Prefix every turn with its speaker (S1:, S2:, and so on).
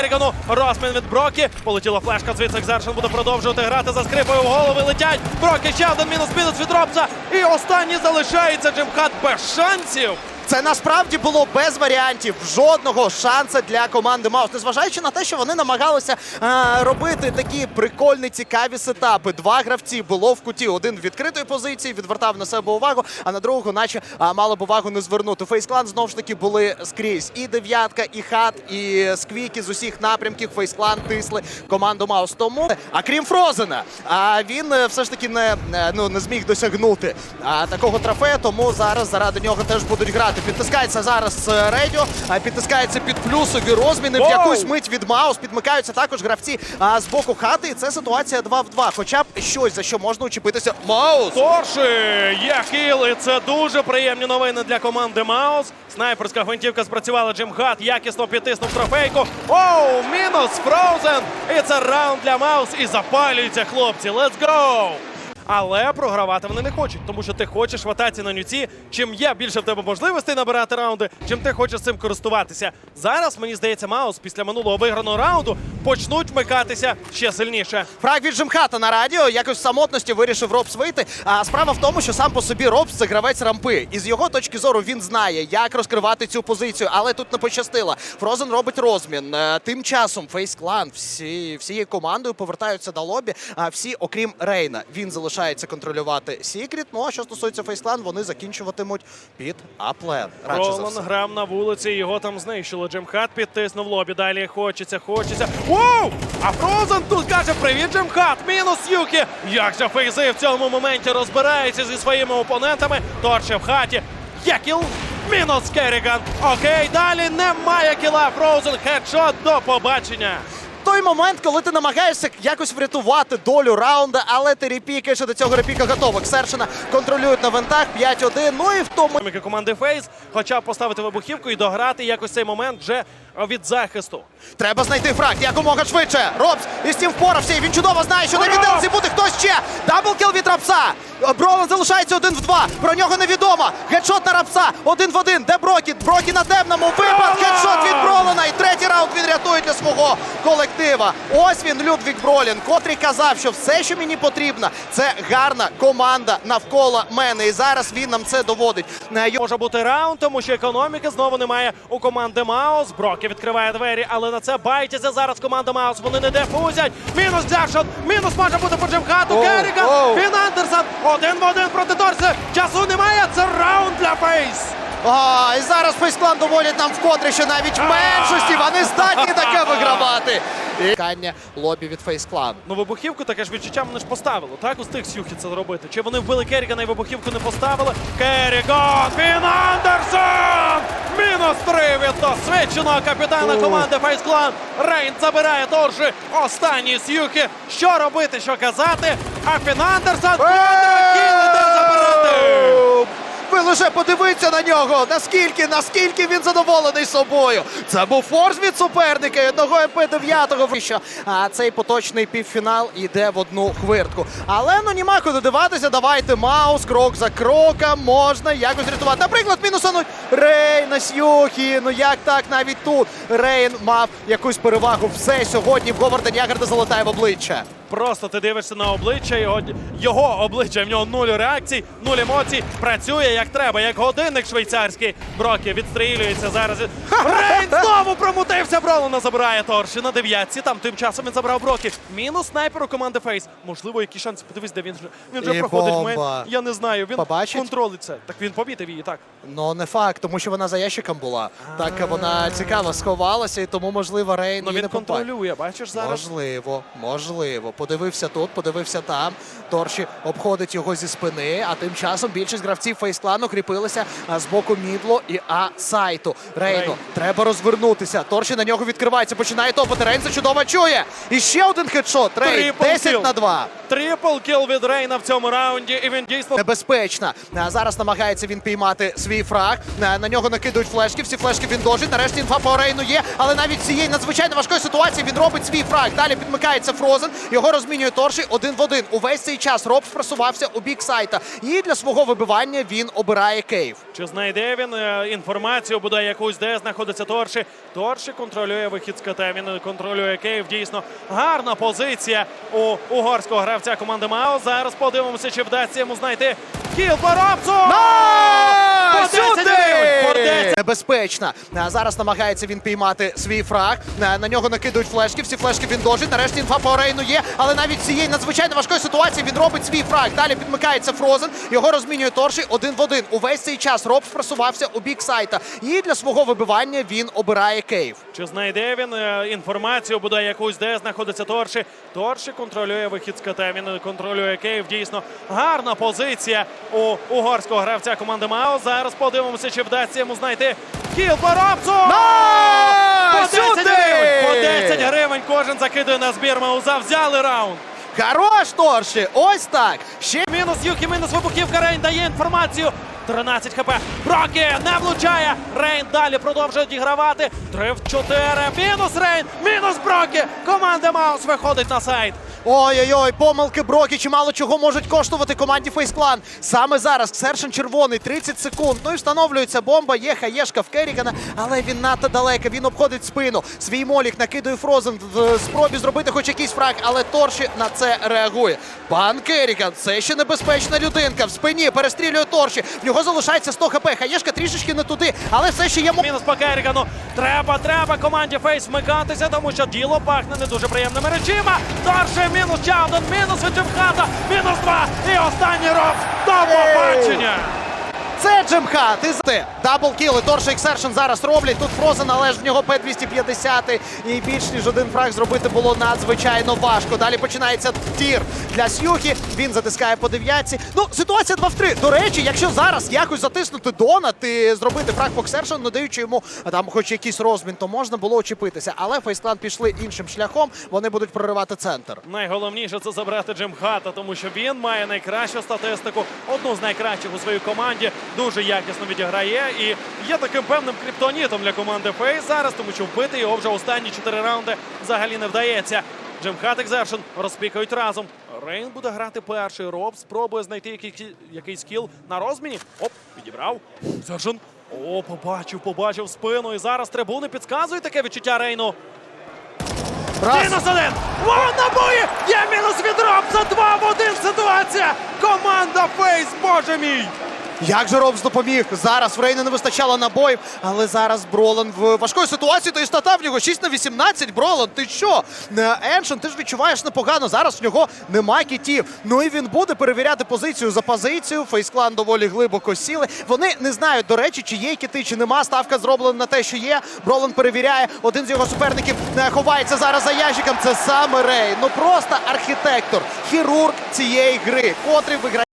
S1: Керігану. Росмін від Брокі. Полетіла флешка звідси. Екзершен буде продовжувати грати за скрипою. В голови летять. Брокі ще один мінус-мінус від Робса. І останній залишається Джимхат без шансів.
S2: Це насправді було без варіантів жодного шансу для команди Маус. Незважаючи на те, що вони намагалися е, робити такі прикольні, цікаві сетапи. Два гравці було в куті. Один в відкритої позиції відвертав на себе увагу, а на другого, наче а, мало б увагу не звернути. Фейсклан знову ж таки були скрізь. І дев'ятка, і хат, і сквіки з усіх напрямків. Фейсклан тисли команду Маус. Тому, а крім Фрозена, а він е, все ж таки не, е, ну, не зміг досягнути а, такого трофею, тому зараз заради нього теж будуть грати. Підтискається зараз е, Рейдіо, підтискається під плюсові розміни. В якусь мить від Маус підмикаються також гравці а, з боку хати. І це ситуація 2 в 2. Хоча б щось за що можна учепитися. Маус!
S1: Торши є кіл, і це дуже приємні новини для команди Маус. Снайперська гвинтівка спрацювала Джим Хат, якісно підтиснув трофейку. Оу, мінус Фроузен! І це раунд для Маус. І запалюються хлопці. Let's go! Але програвати вони не хочуть, тому що ти хочеш в атаці на нюці. Чим є більше в тебе можливостей набирати раунди, чим ти хочеш цим користуватися. Зараз мені здається, Маус після минулого виграного раунду почнуть вмикатися ще сильніше.
S2: Фраг від Джимхата на радіо якось в самотності вирішив Робс вийти. А справа в тому, що сам по собі Робс це гравець рампи. І з його точки зору він знає, як розкривати цю позицію, але тут не пощастило. Фрозен робить розмін. Е, Тим часом Фейс Клан всі, всією командою повертаються до лобі. А всі, окрім Рейна, він залишається контролювати Сікріт. Ну а що стосується Фейс Клан, вони закінчуватимуть під аплен.
S1: Ролан грав на вулиці, його там знищили. Джимхат підтиснув лобі. Далі хочеться, хочеться. Воу! А Фрозен тут каже: Привіт, Джимхат! Мінус Юкі! Як же фейзи в цьому моменті розбираються зі своїми опонентами. Торче в хаті. Є кіл. Мінус Керріган. Окей, далі немає кіла. Фроузен хедшот до побачення.
S2: Той момент, коли ти намагаєшся якось врятувати долю раунда, але ти репікаєш і до цього репіка готовий. Ксершина контролюють на вентах 5-1. Ну і в тому
S1: команди Фейс, хоча б поставити вибухівку і дограти якось цей момент вже від захисту.
S2: треба знайти фраг якомога швидше. Робс із цим впорався. І він чудово знає, що на
S1: Ура!
S2: буде хтось ще. Даблкіл від Рапса. Бролан залишається один в два. Про нього невідомо. Гедшот на Рапса. Один в один. Де Брокі? Брокі на темному. Випад. Гедшот від Бролана. І третій раунд він рятує для свого колектива. Ось він, Людвік Бролін, котрий казав, що все, що мені потрібно, це гарна команда навколо мене. І зараз він нам це доводить. Е,
S1: Може бути раунд, тому що економіки знову немає у команди Маус. Брокі відкриває двері, але на це байтяться зараз команда Маус. Вони не дефузять. Мінус Джекшот. Мінус може бути по Джимхату.
S2: Оу,
S1: Керріган. Фін Андерсон. Один в один проти Торса. Часу немає. Це раунд для Фейс.
S2: А, і зараз Фейсклан доводять нам вкотре, що навіть в меншості вони здатні таке вигравати. І Кання лобі від Фейсклан.
S1: Ну, вибухівку таке ж відчуття вони ж поставили. Так, у стих Сюхі це зробити. Чи вони вбили Керрігана і вибухівку не поставили? Керріган! Фін Андерсон! Мінус три від досвідченого капітана команди Фейс Клан. Рейн забирає торжі. Останній Сюхі. Що робити, що казати? А Фін Андерсон!
S2: Ви лише подивіться на нього, наскільки, наскільки він задоволений собою. Це був форс від суперника і одного ЕП-9. Що а цей поточний півфінал іде в одну хвиртку. Але ну нема куди диватися. Давайте маус, крок за кроком, можна якось рятувати. Наприклад, мінусануть Рейна Сьюхі. Ну як так навіть тут Рейн мав якусь перевагу. Все сьогодні в Говарда Нягарда залетає в обличчя.
S1: Просто ти дивишся на обличчя його, його обличчя. В нього нуль реакцій, нуль емоцій. Працює як треба, як годинник швейцарський. Брокі відстрілюється зараз. Рейн знову промутився. Бролана забирає Торші на дев'ятці. Там тим часом він забрав Брокі. Мінус снайпер у команди Фейс. Можливо, які шанси. Подивись, де він вже він вже
S2: І
S1: проходить.
S2: бомба.
S1: Я не знаю. Він
S2: Побачить?
S1: контролить це. Так він помітив її. Так
S2: Ну не факт, тому що вона за ящиком була. Так вона цікаво сховалася, і тому можливо Рейн
S1: ну він контролює. Бачиш зараз.
S2: Можливо, можливо. Подивився тут, подивився там. Торші обходить його зі спини. А тим часом більшість гравців фейсклану кріпилися з боку мідло і А сайту. Рейну
S1: Рейн.
S2: треба розвернутися. Торші на нього відкривається, починає топати. Рейн це чудово чує. І ще один хедшот. Рейн
S1: Трипл
S2: 10
S1: кіл.
S2: на 2.
S1: Трипл кіл від Рейна в цьому раунді. І він дійсно
S2: Небезпечна. Зараз намагається він піймати свій фраг. На нього накидують флешки. Всі флешки він дожить. Нарешті інфа по Рейну є. Але навіть цієї надзвичайно важкої ситуації він робить свій фраг. Далі підмикається Фрозен. Його Його розмінює Торші один в один. Увесь цей час Робс просувався у бік сайта. І для свого вибивання він обирає Кейв.
S1: Чи знайде він е, інформацію, буде якусь, де знаходиться Торші. Торші контролює вихід з КТ, він контролює Київ. Дійсно гарна позиція у угорського гравця команди Маус. Зараз подивимося, чи вдасться йому знайти кіл по Робсу! По 10 гривень! По 10
S2: Небезпечно. Зараз намагається він піймати свій фраг. На, нього накидують флешки. Всі флешки він дожить. Нарешті інфа по Рейну є. Але навіть цієї надзвичайно важкої ситуації він робить свій фраг. Далі підмикається Фрозен. Його розмінює Торші один в один. Увесь цей час Робс просувався у бік сайта. І для свого вибивання він обирає Кейв.
S1: Чи знайде він е, інформацію, буде якусь, де знаходиться Торші. Торші контролює вихід з КТ, він контролює Київ. Дійсно гарна позиція у угорського гравця команди Маус. Зараз подивимося, чи вдасться йому знайти кіл по Робсу! По 10 гривень! По 10 гривень кожен закидує на збір Мауза. Взяли раунд.
S2: Хорош, Торші! Ось так! Ще
S1: Мінус Юкі, мінус вибухівка. Рейн дає інформацію. 13 хп. Брокі не влучає. Рейн далі продовжує дігравати. 3 в 4. Мінус Рейн. Мінус Брокі. Команда Маус виходить на сайт.
S2: Ой-ой-ой, помилки Брокі чимало чого можуть коштувати команді Фейс Клан. Саме зараз Ксершин червоний, 30 секунд. Ну і встановлюється бомба, є хаєшка в Керрігана, але він надто далеко, він обходить спину. Свій молік накидує Фрозен в спробі зробити хоч якийсь фраг, але Торші на це реагує. Пан Керріган, це ще небезпечна людинка. В спині перестрілює Торші. В нього залишається 100 хп. Хаєшка трішечки не туди, але все ще є
S1: Мінус по Керрігану. Треба, треба команді Фейс вмикатися, тому що діло пахне не дуже приємними речима. Торше, мінус ще один, мінус від мінус два. І останній роб. До побачення.
S2: Це Джемхат і з- Дабл кіл і Торша Ексершн зараз роблять. Тут Фрозен, але ж в нього П-250. І більш ніж один фраг зробити було надзвичайно важко. Далі починається тір для Сюхі. Він затискає по дев'ятці. Ну, ситуація 2 в 3. До речі, якщо зараз якось затиснути Дона, ти зробити фраг по Ексершн, не даючи йому там хоч якийсь розмін, то можна було очепитися. Але Фейсклан пішли іншим шляхом. Вони будуть проривати центр.
S1: Найголовніше це забрати Джимхата, тому що він має найкращу статистику, одну з найкращих у своїй команді. Дуже якісно відіграє і є таким певним криптонітом для команди Фейс зараз, тому що вбити його вже останні чотири раунди взагалі не вдається. Джимхат Екзершн розпікають разом. Рейн буде грати перший. Роб спробує знайти якийсь, якийсь кіл на розміні. Оп, підібрав. Екзершн. О, побачив, побачив спину. І зараз трибуни підказують таке відчуття Рейну.
S2: Раз.
S1: Мінус один! Вон набої! Є мінус від Робса! Два в один ситуація! Команда Фейс, боже мій!
S2: Як же Робс допоміг? Зараз в Рейна не вистачало набоїв, але зараз Бролан в важкої ситуації, то і стата в нього 6 на 18. Бролан, ти що? Е, Еншен, ти ж відчуваєш непогано. Зараз в нього нема кітів. Ну і він буде перевіряти позицію за позицію. Фейсклан доволі глибоко сіли. Вони не знають, до речі, чи є кіти, чи нема. Ставка зроблена на те, що є. Бролан перевіряє. Один з його суперників е, ховається зараз за ящиком. Це саме Рейн. Ну просто архітектор, хірург цієї гри, котрий виграє.